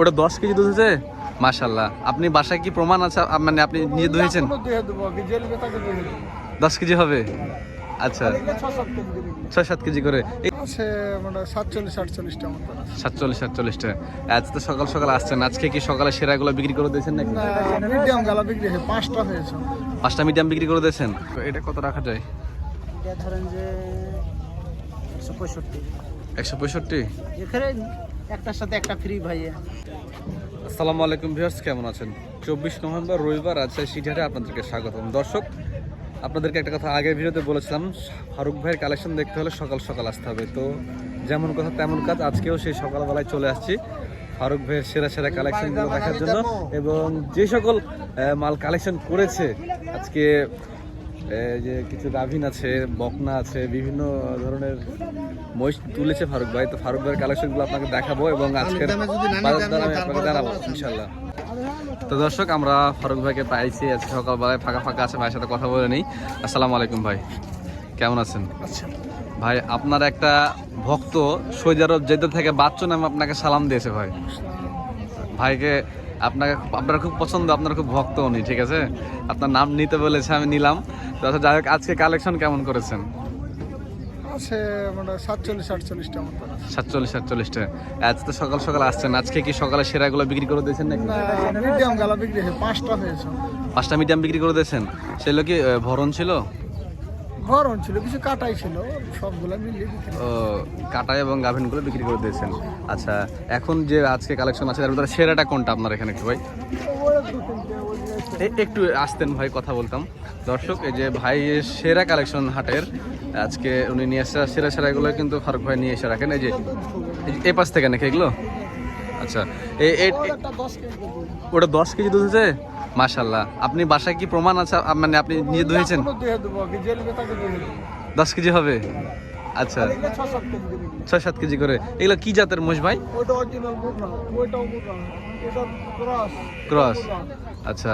ওটা দশ কেজি দুধ হয়েছে? মাশাল্লাহ আপনি বাসায় কি প্রমাণ আছে? মানে আপনি নিজে দিয়ে দেবো দশ কেজি হবে? আচ্ছা। ছয় সাত কেজি করে মানে সাতচল্লিশ সাতচল্লিশটা আজ তো সকাল সকাল আসছেন। আজকে কি সকালে সেরাগুলো বিক্রি করে দিয়েছেন নাকি? না মিডিয়াম গালা বিক্রি পাঁচটা হয়েছে। পাঁচটা মিডিয়াম বিক্রি করে দিয়েছেন? এটা কত রাখা যায়? ধরেন যে একশো পঁয়ষট্টি। একশো পঁয়ষট্টি? এখানে একটার সাথে একটা ফ্রি ভাইয়া। আসসালামু আলাইকুম ভিউয়ার্স কেমন আছেন? চব্বিশ নভেম্বর রবিবার আপনাদেরকে স্বাগতম। দর্শক আপনাদেরকে একটা কথা আগের ভিডিওতে বলেছিলাম ফারুক ভাইয়ের কালেকশন দেখতে হলে সকাল সকাল আসতে হবে। তো যেমন কথা তেমন কাজ আজকেও সেই সকালবেলায় চলে আসছি ফারুক ভাইয়ের সেরা সেরা কালেকশনগুলো দেখার জন্য। এবং যে সকল মাল কালেকশন করেছে আজকে যে কিছু গাভিন আছে বকনা আছে বিভিন্ন ধরনের মহিষ তুলেছে ফারুক ভাই। তো ফারুক ভাইয়ের কালেকশনগুলো আপনাকে দেখাবো এবং আজকের বাজার দর আমি আপনাকে জানাব ইনশাল্লাহ। তো দর্শক আমরা ফারুক ভাইকে পাইছি আজকে সকালবেলায় ফাঁকা ফাঁকা আছে ভাইয়ের সাথে কথা বলে নিই। আসসালামু আলাইকুম ভাই কেমন আছেন? আচ্ছা। ভাই আপনার একটা ভক্ত সৌদি আরব যেতে থেকে বাচ্চু নামে আপনাকে সালাম দিয়েছে ভাই। ভাইকে আপনাকে আপনার খুব পছন্দ আপনার খুব ভক্ত উনি ঠিক আছে? আপনার নাম নিতে বলেছে আমি নিলাম। তো আচ্ছা যাই হোক আজকে কালেকশন কেমন করেছেন? আছে মানে সাতচল্লিশ আটচল্লিশটা মতো। সাতচল্লিশ সাতচল্লিশটা আজ তো সকাল সকাল আসছেন। আজকে কি সকালে সেরাগুলো বিক্রি করে দিয়েছেন নাকি? মিডিয়াম গালা বিক্রি হয়েছে পাঁচটা হয়েছে। পাঁচটা মিডিয়াম বিক্রি করে দিয়েছেন? সেগুলো কি ভরণ ছিল? গরম ছিল কিছু কাটাই ছিল সবগুলো মিলিয়ে বিক্রি ও কাটা এবং গাভিনগুলো বিক্রি করে দিয়েছেন। আচ্ছা এখন যে আজকে কালেকশন আছে তার ভিতরে সেরাটা কোনটা আপনার এখানে একটু ভাই? একটু আসতেন ভাই কথা বলতাম। দর্শক এই যে ভাই সেরা কালেকশন হাটের আজকে উনি নিয়ে আসছে সেরা সেরাগুলো কিন্তু ফারুক ভাই নিয়ে এসে রাখেন। এই যে এই যে এ পাশ থেকে নাকি এগুলো? আচ্ছা ওটা দশ কেজি দুধ হয়েছে? মাশাল্লাহ আপনি বাসায় কি প্রমাণ আছে? মানে আপনি নিজে দেবো দশ কেজি হবে? আচ্ছা। ছয় সাত কেজি করে এগুলো কি জাতের মোষ ভাই? ক্রস। আচ্ছা।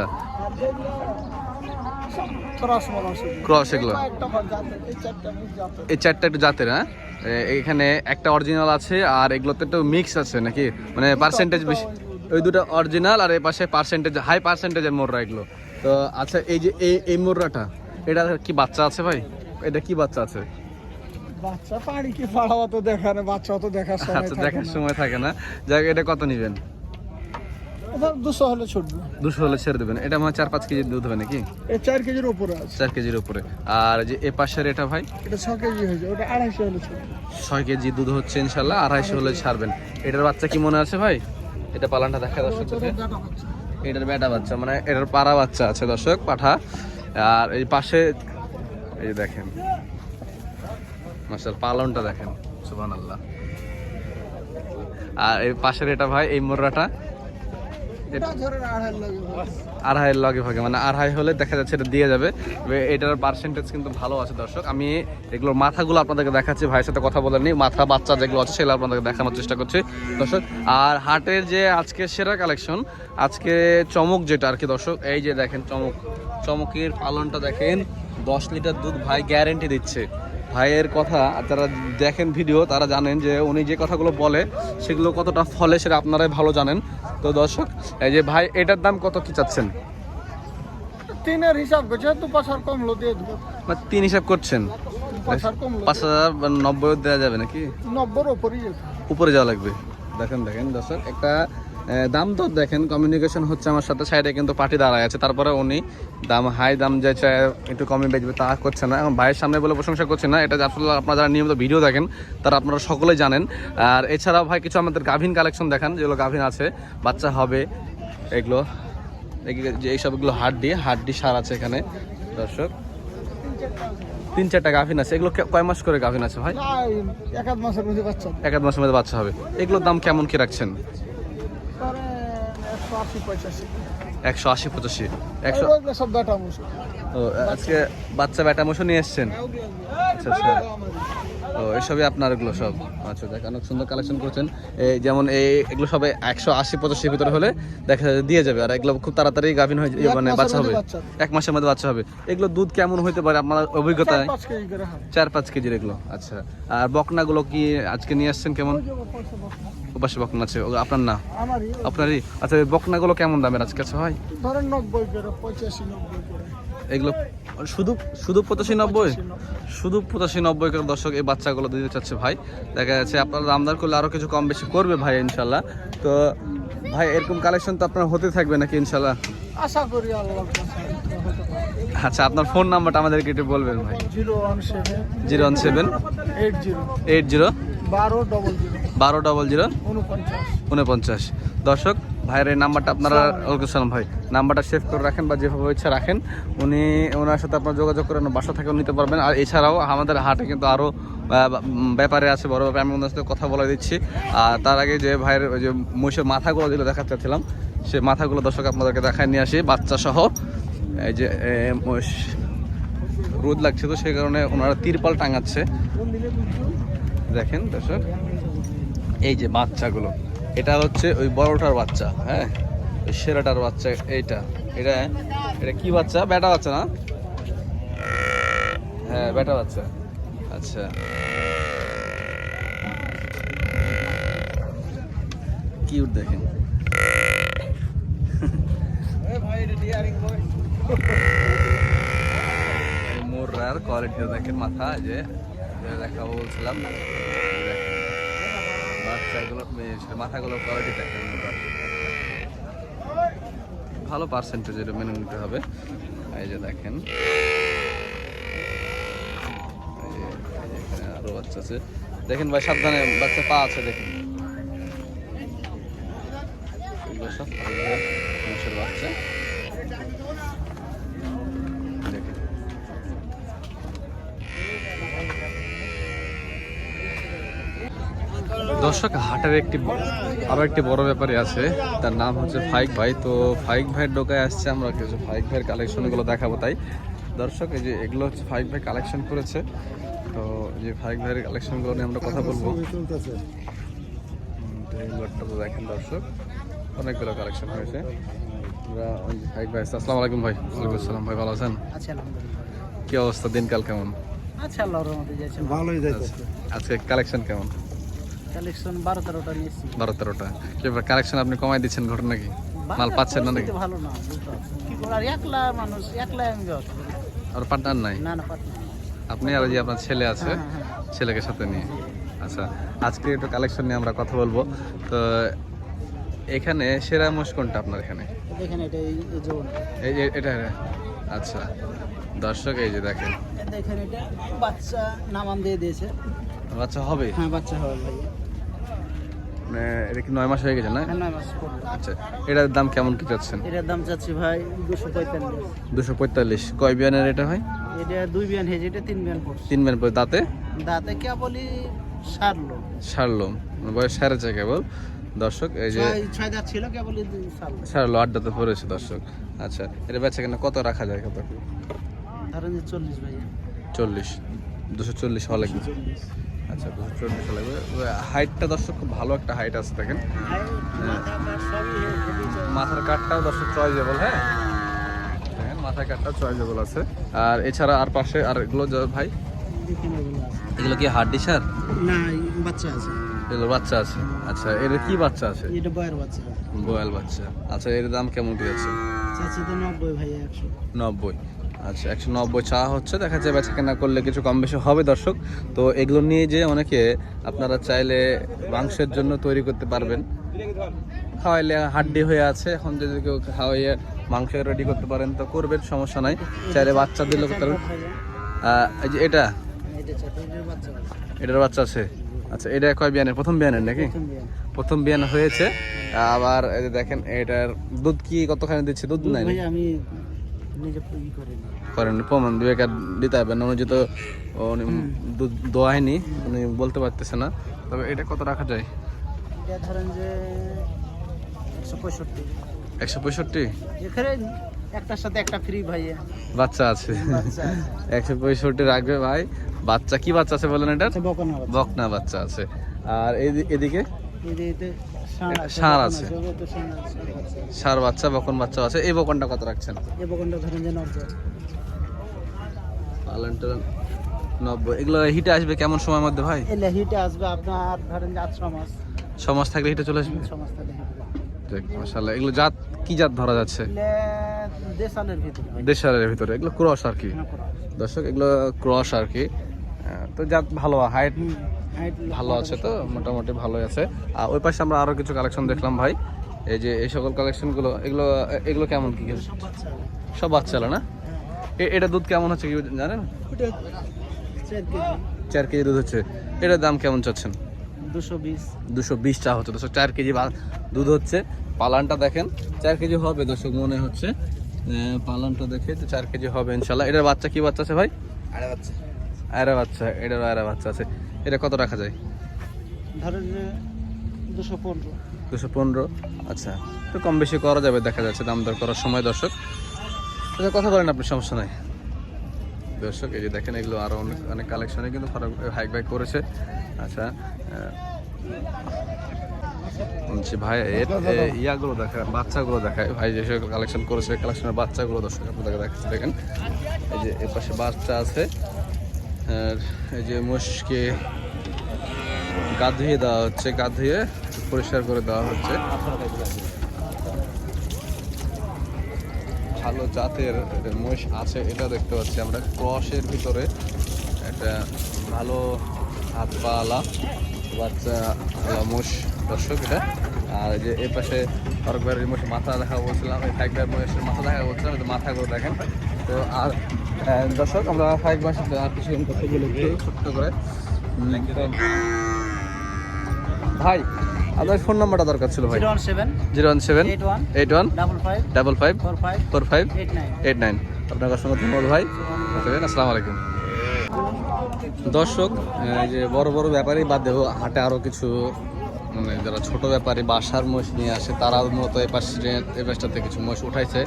ক্রস এগুলো। এই চারটা একটু জাতের হ্যাঁ? এখানে একটা অরিজিনাল আছে আর এগুলোতে একটু মিক্স আছে নাকি? মানে পার্সেন্টেজ বেশি ওই দুটো অরিজিনাল আর এই পাশে পার্সেন্টেজ হাই পার্সেন্টেজের মোররা এগুলো। তো আচ্ছা এই যে এই এই মোররাটা এটা কি বাচ্চা আছে ভাই? এটা কি বাচ্চা আছে? বাচ্চা পাড়ি কি পাড়াও তো দেখা না বাচ্চা তো দেখার সময় আচ্ছা দেখার সময় থাকে না। যাক এটা কত নেবেন? দুশো হলে ছুটবে। দুশো হলে ছেড়ে দেবেন। এটা মানে চার পাঁচ কেজি দুধ হবে নাকি? চার কেজির উপরে চার কেজির উপরে। আর যে এ পাশের এটা ভাই? এটা ছ কেজি হয়েছে ওটা আড়াইশো হলে ছয় কেজি দুধ হচ্ছে ইনশাল্লাহ আড়াইশো হলে ছাড়বেন। এটার বাচ্চা কি মনে আছে ভাই? এটা পালানটা দেখা দর্শক এটার বেটা বাচ্চা মানে এটার পাড়া বাচ্চা আছে দর্শক পাঠা। আর এই পাশে এই দেখেন। মাসাল পালনটা দেখেন সুবান আল্লাহ আর এই পাশের এটা ভাই এই মোররাটা এটা ধরেন আড়াই লাগে আড়াইয়ের লগে ভাগে। মানে আড়াই হলে দেখা যাচ্ছে এটা দিয়ে যাবে। এটার পার্সেন্টেজ কিন্তু ভালো আছে দর্শক। আমি এগুলোর মাথাগুলো আপনাদেরকে দেখাচ্ছি, ভাইয়ের সাথে কথা বলে নিই। মাথা বাচ্চা যেগুলো আছে, সেগুলো আপনাদেরকে দেখানোর চেষ্টা করছি। দর্শক, আর হাটের যে আজকে সেরা কালেকশন আজকে চমক যেটা আর কি দর্শক, এই যে দেখেন চমক। চমকের পালনটা দেখেন, দশ লিটার দুধ ভাই গ্যারেন্টি দিচ্ছে। ভাইয়ের কথা যারা দেখেন ভিডিও তারা জানেন যে উনি যে কথাগুলো বলে সেগুলো কতটা ফলে সেটা আপনারাই ভালো জানেন। তো দর্শক এই যে ভাই এটার দাম কত কি চাচ্ছেন? তিনের হিসাব করছে দু পাঁচ আর কমলো দিয়ে দেবো। তিন হিসাব করছেন? পাঁচ হাজার নব্বই দেওয়া যাবে নাকি? ওপরই যেত উপরে যাওয়া লাগবে। দেখেন দেখেন দর্শক একটা দাম তো দেখেন কমিউনিকেশন হচ্ছে আমার সাথে সাইডে কিন্তু পার্টি দাঁড়ায় আছে। তারপরে উনি দাম হাই দাম যে চায় একটু কমে বেচবে তা করছে না। এখন ভাইয়ের সামনে বলে প্রশংসা করছে না এটা আসলে আপনারা যারা নিয়মিত ভিডিও দেখেন তারা আপনারা সকলেই জানেন। আর এছাড়াও ভাই কিছু আমাদের গাভিন কালেকশন দেখান যেগুলো গাভিন আছে বাচ্চা হবে এগুলো যে এইসবগুলো হাড্ডি হাড্ডি সার আছে এখানে দর্শক। তিন চারটা গাভিন আছে এগুলো কয় মাস করে গাভিন আছে ভাই? এক আধ মাসের মধ্যে বাচ্চা এক আধ মাসের মধ্যে বাচ্চা হবে। এগুলোর দাম কেমন কি রাখছেন? একশো আশি পঁচাশি একশো আজকে বাচ্চা ব্যাটা মোশো নিয়ে এসছেন? আচ্ছা আচ্ছা। ও এসবই আপনার এগুলো সব। আচ্ছা দেখ অনেক সুন্দর কালেকশন করেছেন। এই যেমন এই এগুলো সবাই একশো আশি পঁচাশির ভিতরে হলে দেখা যায় দিয়ে যাবে। আর এগুলো খুব তাড়াতাড়ি গাভিন হয়ে মানে বাচ্চা হবে। এক মাসের মধ্যে বাচ্চা হবে। এগুলো দুধ কেমন হতে পারে আপনার অভিজ্ঞতা চার পাঁচ কেজির এগুলো আচ্ছা। আর বকনাগুলো কি আজকে নিয়ে আসছেন কেমন? যে বকনা। আছে আপনার না? আপনারই? আচ্ছা বকনাগুলো কেমন দামের আজকে? আছে হয়। ধরেন নব্বই করে পঁচাশি নব্বই করে। এগুলো শুধু শুধু পঁচাশি নব্বই? শুধু পঁচাশি নব্বই করে দর্শক এই বাচ্চাগুলো দিতে চাচ্ছে ভাই। দেখা যাচ্ছে আপনারা দামদার করলে আরও কিছু কম বেশি করবে ভাই ইনশাল্লাহ। তো ভাই এরকম কালেকশন তো আপনার হতে থাকবে নাকি ইনশাল্লাহ? আশা করি আচ্ছা আপনার ফোন নাম্বারটা আমাদেরকে একটু বলবেন ভাই। Zero one seven zero one seven eight zero eight zero বারো ডবল জিরো বারো ডবল জিরো উনপঞ্চাশ। উনপঞ্চাশ। দর্শক ভাইয়ের এই নাম্বারটা আপনারা ওকে সালাম ভাই। নাম্বারটা সেভ করে রাখেন বা যেভাবে ইচ্ছা রাখেন। উনি ওনার সাথে আপনার যোগাযোগ করে বাসা থেকেও নিতে পারবেন। আর এছাড়াও আমাদের হাটে কিন্তু আরও ব্যাপারে আছে বড় ব্যাপারে। আমি ওনার সাথে কথা বলে দিচ্ছি। আর তার আগে যে ভাইয়ের ওই যে মহিষের মাথাগুলো যেগুলো দেখাতে চাচ্ছিলাম সে মাথাগুলো দর্শক আপনাদেরকে দেখায় নিয়ে আসি। বাচ্চা সহ এই যে রোদ লাগছে তো সেই কারণে ওনারা তিরপাল টাঙাচ্ছে। দেখেন দর্শক। এই যে বাচ্চাগুলো। এটা হচ্ছে ওই বড়টার বাচ্চা হ্যাঁ? ওই সেরাটার বাচ্চা, এইটা। এটা এটা কি বাচ্চা? বেটা বাচ্চা না? হ্যাঁ বেটা বাচ্চা। আচ্ছা। কিউট দেখেন। মোরার কোয়ালিটি দেখেন মাথা যে দেখাবো বলছিলাম। বাচ্চাগুলো মাথাগুলোর কোয়ালিটি দেখেন ভালো পার্সেন্টেজ এটা মেনে নিতে হবে। এই যে দেখেন। এই যে- এই যে এখানে আরও বাচ্চা আছে। দেখেন ভাই, সাবধানে বাচ্চা পা আছে, দেখেন। বাচ্চা। দর্শক হাটের একটি আরও একটি বড় ব্যাপারে আছে। তার নাম হচ্ছে ফাইক ভাই। তো ফাইক ভাইয়ের ডোকায় আসছে আমরা কিছু ফাইক ভাইয়ের কালেকশনগুলো দেখাবো তাই। দর্শক এই যে এগুলো হচ্ছে ফাইক ভাই কালেকশন করেছে। তো যে ফাইক ভাইয়ের কালেকশনগুলো নিয়ে আমরা কথা বলব। তো দেখেন দর্শক অনেকগুলো কালেকশন হয়েছে। আমরা ওই ফাইক ভাই। আসসালামু আলাইকুম ভাই। ওয়ালাইকুম আসসালাম ভাই ভালো আছেন? আচ্ছা কি অবস্থা দিনকাল কেমন? আচ্ছা আল্লাহর রহমতে যাচ্ছে। ভালোই যাইতেছে আজকে কালেকশন কেমন? কালেকশন বারো তেরোটা নিয়েছি। বারো তেরোটা কি কালেকশন আপনি কমাই দিচ্ছেন ঘটনা কি? মাল পাচ্ছেন না নাকি? ভালো না কি করে আর একলা মানুষ একলা আমি আর পার্টনার নাই? না না পারি না। আপনি আর যে আপনার ছেলে আছে হ্যাঁ, হ্যাঁ। ছেলেকে সাথে নিয়ে। আচ্ছা আজকে একটু কালেকশন নিয়ে আমরা কথা বলব। তো এখানে সেরা মোষ কোনটা আপনার এখানে? এই যে এটা আচ্ছা দর্শক এই যে দেখেন। দেখেন এটা বাচ্চা নামান দিয়ে দিয়েছে। বাচ্চা হবে? হ্যাঁ বাচ্চা হবে ভাই। এটা কি নয় মাস হয়ে গেছে না? হ্যাঁ নয় মাস আচ্ছা এটার দাম কেমন কি চাচ্ছেন? এটার দাম চাচ্ছি ভাই দুশো পঁয়তাল্লিশ। দুশো পঁয়তাল্লিশ। কয় বিয়ানের এটা হয়? এটা দুই বিয়ান হয়েছে এটা তিন বিয়ান পড়ছে। তিন বিয়ান পরে দাঁতে? দাঁতে কে বলি সারলো সারলো মানে বয়স সারেছে কেবল। দর্শক এই যে ছয় দাঁত ছিল কে বলি সারলো সারলো আড্ডাতে পড়েছে দর্শক। আচ্ছা এটা বেচা কেনা কত রাখা যায় কত? ধরেন যে চল্লিশ ভাইয়া। চল্লিশ। দুশো চল্লিশ লাগবে। চল্লিশ। আচ্ছা চল্লিশ লাগবে হাইটটা দর্শক খুব ভালো একটা হাইট আছে দেখেন। মাথার কাঠটাও দর্শক চয়েজেবল হ্যাঁ? দেখেন মাথার কাঠটাও চয়েজেবল আছে। আর এছাড়া আর পাশে আর এগুলো ভাই? এগুলো কি হাড্ডি সার না বাচ্চা আছে। এগুলো বাচ্চা আছে। আচ্ছা এর কি বাচ্চা আছে? এটা বাচ্চা। বয়াল বাচ্চা। আচ্ছা এর দাম কেমন কি আছে? চাচ্ছি তো নব্বই ভাইয়া একশো। নব্বই। আচ্ছা একশো নব্বই চা হচ্ছে। দেখা যায় বেচা কেনা করলে কিছু কম বেশি হবে দর্শক। তো এগুলো নিয়ে যে অনেকে আপনারা চাইলে মাংসের জন্য তৈরি করতে পারবেন। খাওয়াইলে হাড্ডি হয়ে আছে। এখন যদি কেউ খাওয়াইয়ে মাংস রেডি করতে পারেন তো করবেন সমস্যা নাই। চাইলে বাচ্চা দিলে করতে পারবেন। এই যে এটা? এটা এটার বাচ্চা আছে। আচ্ছা এটা কয় বিয়ানের? প্রথম বিয়ানের নাকি? প্রথম বিয়ান। হয়েছে। আবার এই যে দেখেন এটার দুধ কি কতখানি দিচ্ছে? দুধ নাই আমি করেন প্রমাণ বিবেক আর দিতে হবে না উনি যেহেতু উনি দোয়ায়নি উনি বলতে পারতেছে না। তবে এটা কত রাখা যায়? এটা ধরেন যে একশো পঁয়ষট্টি। একশো পঁয়ষট্টি? এখানে একটার সাথে একটা ফ্রি ভাইয়া। বাচ্চা আছে। একশো পঁয়ষট্টি রাখবে ভাই। বাচ্চা কি বাচ্চা আছে বলেন এটা আচ্ছা বকনা বাচ্চা। আছে। আর এদিকে? এদিকে ষাঁড় আছে। সার বাচ্চা বকন বাচ্চা আছে। এই বকনটা কত রাখছেন? এই বকনটা ধরেন যে নব্বই। নব্বই। এগুলো হিটে আসবে কেমন সময়ের মধ্যে ভাই? হিটে আসবে আপনার ধরেন যে মাস। ছ মাস থাকলে হিটে চলে আসবে? মাসাল্লাহ এগুলো জাত কি জাত ধরা যাচ্ছে? দেশালের ভিতরে দেশালের ভিতরে এগুলো ক্রস আর কি? হ্যাঁ, দর্শক এগুলো ক্রস আর কি। তো জাত ভালো হাইট ভালো আছে তো? মোটামুটি ভালোই আছে। আর ওই পাশে আমরা আরও কিছু কালেকশন দেখলাম ভাই। এই যে এই সকল কালেকশনগুলো এগুলো এগুলো কেমন কি সব বাচ্চা হবে। না? এটা দুধ কেমন হচ্ছে কি জানেন? চার কেজি। দুধ হচ্ছে। এটার দাম কেমন চাচ্ছেন? দুশো বিশ। দুশো বিশ চা হচ্ছে। দর্শক চার কেজি দুধ হচ্ছে। পালানটা দেখেন চার কেজি হবে দর্শক মনে হচ্ছে। পালানটা দেখে তো চার কেজি হবে ইনশাল্লাহ। এটার বাচ্চা কি বাচ্চা আছে ভাই? আড়াই বাচ্চা। আয়রা বাচ্চা এটারও আয়রা বাচ্চা আছে। এটা কত রাখা যায়? ধরেন যে দুশো পনেরো। দুশো পনেরো? আচ্ছা তো কম বেশি করা যাবে দেখা যাচ্ছে দাম দর করার সময় দর্শক। আচ্ছা কথা বলেন আপনি সমস্যা নাই। দর্শক এই যে দেখেন এগুলো আরও অনেক অনেক কালেকশনে কিন্তু হাইক বাইক করেছে। আচ্ছা বলছি ভাই এর ইয়াগুলো দেখা বাচ্চাগুলো দেখায়। ভাই যে কালেকশন করেছে কালেকশনের বাচ্চাগুলো দর্শক আপনাদের দেখাচ্ছে দেখেন। এই যে এর পাশে বাচ্চা আছে আর এই যে মোষকে গা ধুয়ে দেওয়া হচ্ছে গা ধুয়ে পরিষ্কার করে দেওয়া হচ্ছে। ভালো জাতের মোষ আছে, এটা দেখতে পাচ্ছি আমরা। ক্রসের ভিতরে একটা ভালো হাত পালা বাচ্চা মোষ দর্শক এটা। আর যে এ পাশে অরকবারের মোষ মাথা দেখা বলছিলাম এই ফাইকবার মোষের মাথা দেখা বলছিলাম যে মাথাগুলো দেখেন। তো আর দর্শক আমরা ফাইক মাসের আর কিছু কথা বলে ছোট্ট করে। ভাই আপনার ফোন নাম্বারটা দরকার ছিল ভাই। Zero one seven eight one double five double five four five four five eight nine eight nine. আপনার অসংখ্য ধন্যবাদ ভাই। আসসালামু আলাইকুম। দর্শক এই যে বড় বড় ব্যাপারী বাদ দেহ হাটে আরও কিছু মানে যারা ছোট ব্যাপারী বাসার মোষ নিয়ে আসে তারা মূলত এই পাশে এই পাশটাতে কিছু মোষ উঠাইছে।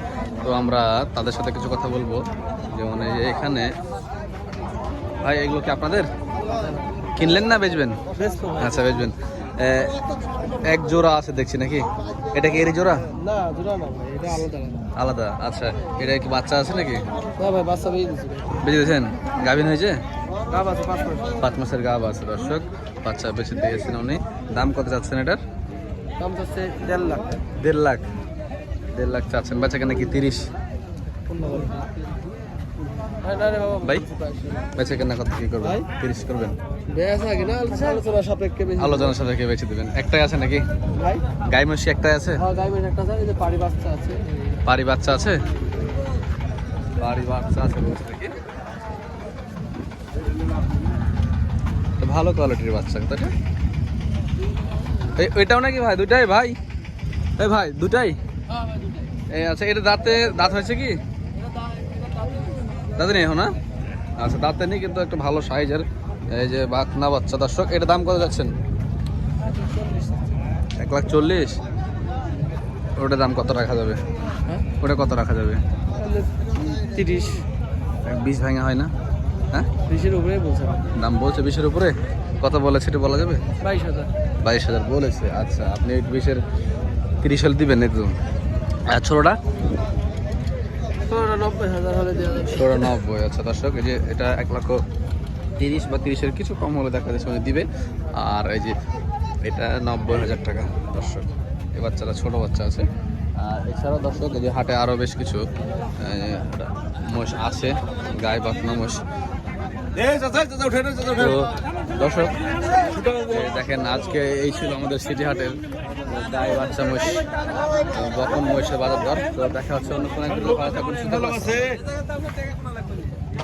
তো আমরা তাদের সাথে কিছু কথা বলব। যেমন যে এখানে ভাই এগুলো কি আপনাদের? কিনলেন না বেচবেন? আচ্ছা বেচবেন। এ, এক জোড়া আছে দেখছি নাকি? এটা কি এরই জোড়া? না দুটো না ভাই এটা আলাদা। আচ্ছা। এটা কি বাচ্চা আছে নাকি? না ভাই বাচ্চা দিয়েছেন? গাভিন হয়েছে? পাঁচ মাস। পাঁচ মাসের গাভ আছে দর্শক। বাচ্চা বেঁচে দিয়েছেন উনি। দাম কত চাচ্ছেন এটার? দাম চাচ্ছে দেড় লাখ। দেড় লাখ। দেড় লাখ চাচ্ছেন। বাচ্চা কেন কি তিরিশ? ভাই বেচে কেনা কত কি করবেন? ভাই? তিরিশ করবেন? বেশ আলোচনা সাপেক্ষে বেশি। কে দেবেন। একটাই আছে নাকি? ভাই? গাই একটাই আছে? হ্যাঁ গাই বেশ একটা আছে পাড়ি বাচ্চা আছে। বাচ্চা বাড়ি বাচ্চা আছে বলছে নাকি তো ভালো কোয়ালিটির বাচ্চা তাই না? এই ওইটাও নাকি ভাই? দুটাই ভাই? এই ভাই দুটাই? এই আচ্ছা এটা দাঁতে দাঁত হয়েছে কি? দাঁতে নেই না? আচ্ছা দাঁতে নেই কিন্তু একটা ভালো সাইজের এই যে বাকনা বাচ্চা। দর্শক এটা দাম কত যাচ্ছেন? এক লাখ চল্লিশ। ওটা দাম কত রাখা যাবে? হ্যাঁ? ওটা কত রাখা যাবে? তিরিশ। বিশ ভাঙা হয় না? হ্যাঁ? বিশের উপরে বলছে। দাম বলছে বিশের উপরে? কত বলেছে এটা বলা যাবে? বাইশ হাজার। বাইশ হাজার বলেছে। আচ্ছা আপনি বিশের তিরিশ হলে দিবেন তো আর ছোটোটা? হাজার ষোলো নব্বই। আচ্ছা দর্শক এই যে এটা এক লক্ষ তিরিশ বা তিরিশের কিছু কম হলে দেখা যাচ্ছে উনি দিবে। আর এই যে এটা নব্বই হাজার টাকা দর্শক। এই বাচ্চারা ছোট বাচ্চা আছে। আর এছাড়াও দর্শক এই যে হাটে আরও বেশ কিছু মোষ আছে। গায়ে বাকনা মোষ দর্শক দেখেন আজকে এই ছিল আমাদের সিটি হাটের গায়ে বাচ্চা মহিষ বকন মহিষের বাজার দর। তো দেখা হচ্ছে অন্য কোনো একটা ভালো থাকুন